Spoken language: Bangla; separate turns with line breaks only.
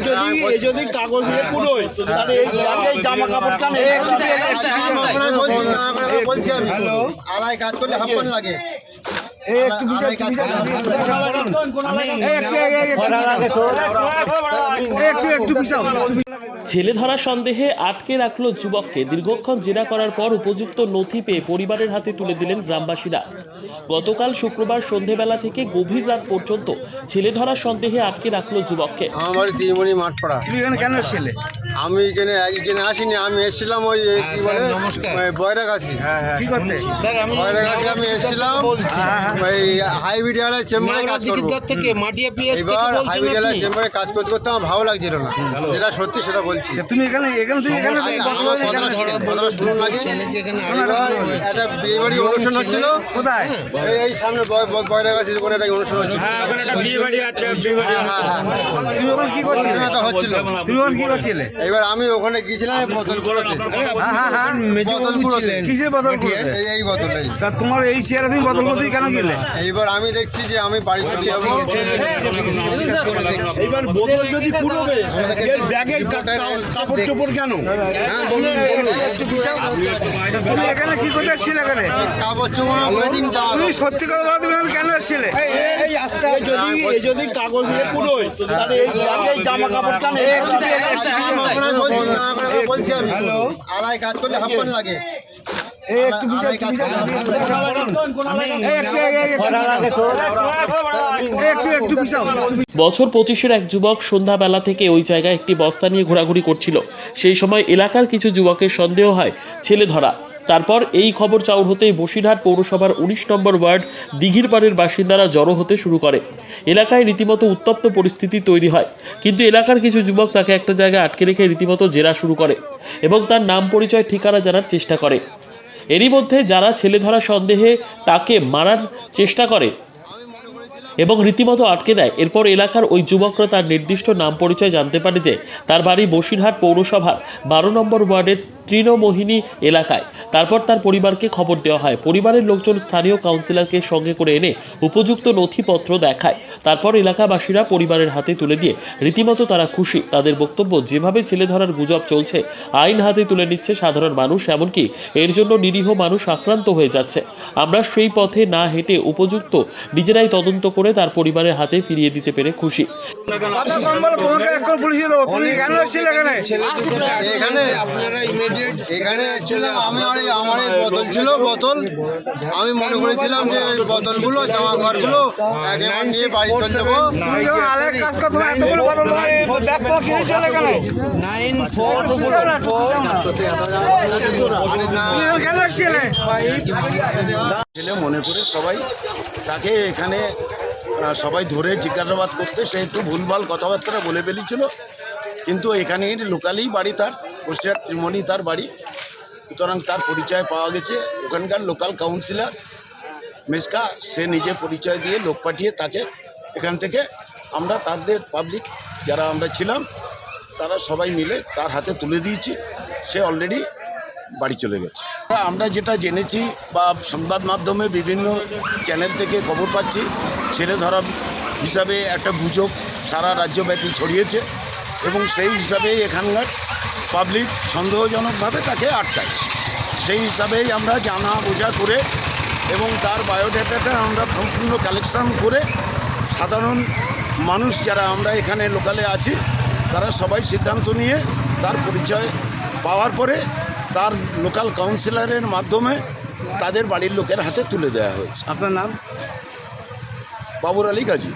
যদি যদি কাগজ দিয়ে পুরোই তাহলে এই এই জামা কাপড়
বলছি। না আপনাকে বলছি। আমি। হ্যালো। আলাই কাজ করলে হাফন লাগে। একটু একটু
ছেলে ধরা সন্দেহে আটকে রাখল যুবককে। দীর্ঘক্ষণ জেরা করার পর উপযুক্ত নথি পেয়ে পরিবারের হাতে তুলে দিলেন গ্রামবাসীরা। গতকাল শুক্রবার সন্ধেবেলা থেকে গভীর রাত পর্যন্ত ছেলে ধরার সন্দেহে আটকে রাখল যুবককে।
আমার বাড়ি তিনমণি মাঠপাড়া।
তুমি এখানে কেন এসেছিলে?
আমি এখানে এখানে আসিনি আমি এসেছিলাম ওই কি বলে? বয়রাগাছি
কি করতে?
বয়রাগাছি আমি এসেছিলাম ওই হাইবিডিয়ালের চেম্বারে কাজ করব।
থেকে মাটিয়া পিএস
এবার হাইবিডিয়ালের চেম্বারে কাজ করতে করতে আমার ভালো লাগছিল না। যেটা সত্যি সেটা বলছি।
তুমি এখানে এখানে তুমি এখানে
একটা বিয়ে বাড়ি অনুষ্ঠান হচ্ছিল
কোথায়
এই এই সামনে একটা অনুষ্ঠান হচ্ছিল হ্যাঁ হ্যাঁ
তুমি ওখানে কি করছিলে
অনুষ্ঠানটা হচ্ছিল
তুমি ওখানে কি করছিলে
এবার আমি ওখানে গিয়েছিলাম
হ্যাঁ হ্যাঁ হ্যাঁ কিসের বদল করতে
এই এই
তা তোমার এই চেয়ারে তুমি বদল করতে কেন গেলে
এইবার আমি দেখছি যে আমি বাড়িতে যাব
এইবার বোতল যদি পুরোবে এর ব্যাগের কাপড় চোপড় কেন
হ্যাঁ বলুন বলুন
এখানে কি করতে এসেছিলে এখানে
কাপড় চোপড় ওয়েডিং জামা
তুমি সত্যি কথা বলো তুমি কেন এসেছিলে এই আস্তে যদি এই যদি কাগজ দিয়ে পুরোই তাহলে এই এই জামা কাপড় কেন
বলছি হ্যালো আলাই কাজ করলে হাফ লাগে
একটু একটু
বছর পঁচিশের এক যুবক সন্ধ্যাবেলা থেকে ওই জায়গায় একটি বস্তা নিয়ে ঘোরাঘুরি করছিল। সেই সময় এলাকার কিছু যুবকের সন্দেহ হয় ছেলে ধরা। তারপর এই খবর চাউর হতেই বসিরহাট পৌরসভার উনিশ নম্বর ওয়ার্ড দিঘির পাড়ের বাসিন্দারা জড়ো হতে শুরু করে। এলাকায় রীতিমতো উত্তপ্ত পরিস্থিতি তৈরি হয়। কিন্তু এলাকার কিছু যুবক তাকে একটা জায়গায় আটকে রেখে রীতিমতো জেরা শুরু করে এবং তার নাম পরিচয় ঠিকানা জানার চেষ্টা করে। এরই মধ্যে যারা ছেলে ধরা সন্দেহে তাকে মারার চেষ্টা করে এবং রীতিমতো আটকে দেয়, এরপর এলাকার ওই যুবকরা তার নির্দিষ্ট নাম পরিচয় জানতে পারে যে তার বাড়ি বসিরহাট পৌরসভার বারো নম্বর ওয়ার্ডের তৃণমোহিনী এলাকায়। তারপর তার পরিবারকে খবর দেওয়া হয়। পরিবারের লোকজন স্থানীয় কাউন্সিলরকে সঙ্গে করে এনে উপযুক্ত নথিপত্র দেখায়। তারপর এলাকাবাসীরা পরিবারের হাতে তুলে দিয়ে রীতিমতো তারা খুশি। তাদের বক্তব্য, যেভাবে ছেলে ধরার গুজব চলছে, আইন হাতে তুলে নিচ্ছে সাধারণ মানুষ, এমনকি এর জন্য নিরীহ মানুষ আক্রান্ত হয়ে যাচ্ছে। আমরা সেই পথে না হেঁটে উপযুক্ত নিজেরাই তদন্ত করে তার পরিবারের হাতে ফিরিয়ে দিতে পেরে খুশি।
কথা কম বলো তোমাকে এখন পুলিশে দেবো। তুমি কেন এসেছিলে এখানে?
এখানে এখানে এসেছিলাম আমি আর আমার এই বোতল ছিল বোতল আমি মনে করেছিলাম যে ওই বোতলগুলো জামা কাপড়গুলো একেবারে নিয়ে বাড়ি চলে যাব।
তুমি যখন আলের কাজ করো তোমার এতগুলো বদল ব্যাগ তোমার কিনে চলে কেন
নাইন ফোর
তুমি এখানে কেন এসেছিলে?
ছেলে মনে করে সবাই তাকে এখানে সবাই ধরে জিজ্ঞাসাবাদ করতে, সে একটু ভুলভাল কথাবার্তা বলে ফেলেছিল। কিন্তু এখানে লোকালেই বাড়ি তার বসিরহাট ত্রিমণি তার বাড়ি। সুতরাং তার পরিচয় পাওয়া গেছে। ওখানকার লোকাল কাউন্সিলর মেসকা, সে নিজে পরিচয় দিয়ে লোক পাঠিয়ে তাকে, এখান থেকে আমরা তাদের পাবলিক যারা আমরা ছিলাম, তারা সবাই মিলে তার হাতে তুলে দিয়েছি। সে অলরেডি বাড়ি চলে গেছে। আমরা যেটা জেনেছি বা সংবাদ মাধ্যমে বিভিন্ন চ্যানেল থেকে খবর পাচ্ছি ছেলে ধরা হিসাবে একটা গুজব সারা রাজ্যব্যাপী ছড়িয়েছে এবং সেই হিসাবেই এখানকার পাবলিক সন্দেহজনকভাবে তাকে আটকায়। সেই হিসাবেই আমরা জানা বোঝা করে এবং তার বায়োডাটাটা আমরা সম্পূর্ণ কালেকশান করে সাধারণ মানুষ যারা আমরা এখানে লোকালে আছি, তারা সবাই সিদ্ধান্ত নিয়ে তার পরিচয় পাওয়ার পরে তার লোকাল কাউন্সিলরের মাধ্যমে তাদের বাড়ির লোকের হাতে তুলে দেওয়া হয়েছে।
আপনার নাম?
बाबूर अली काजी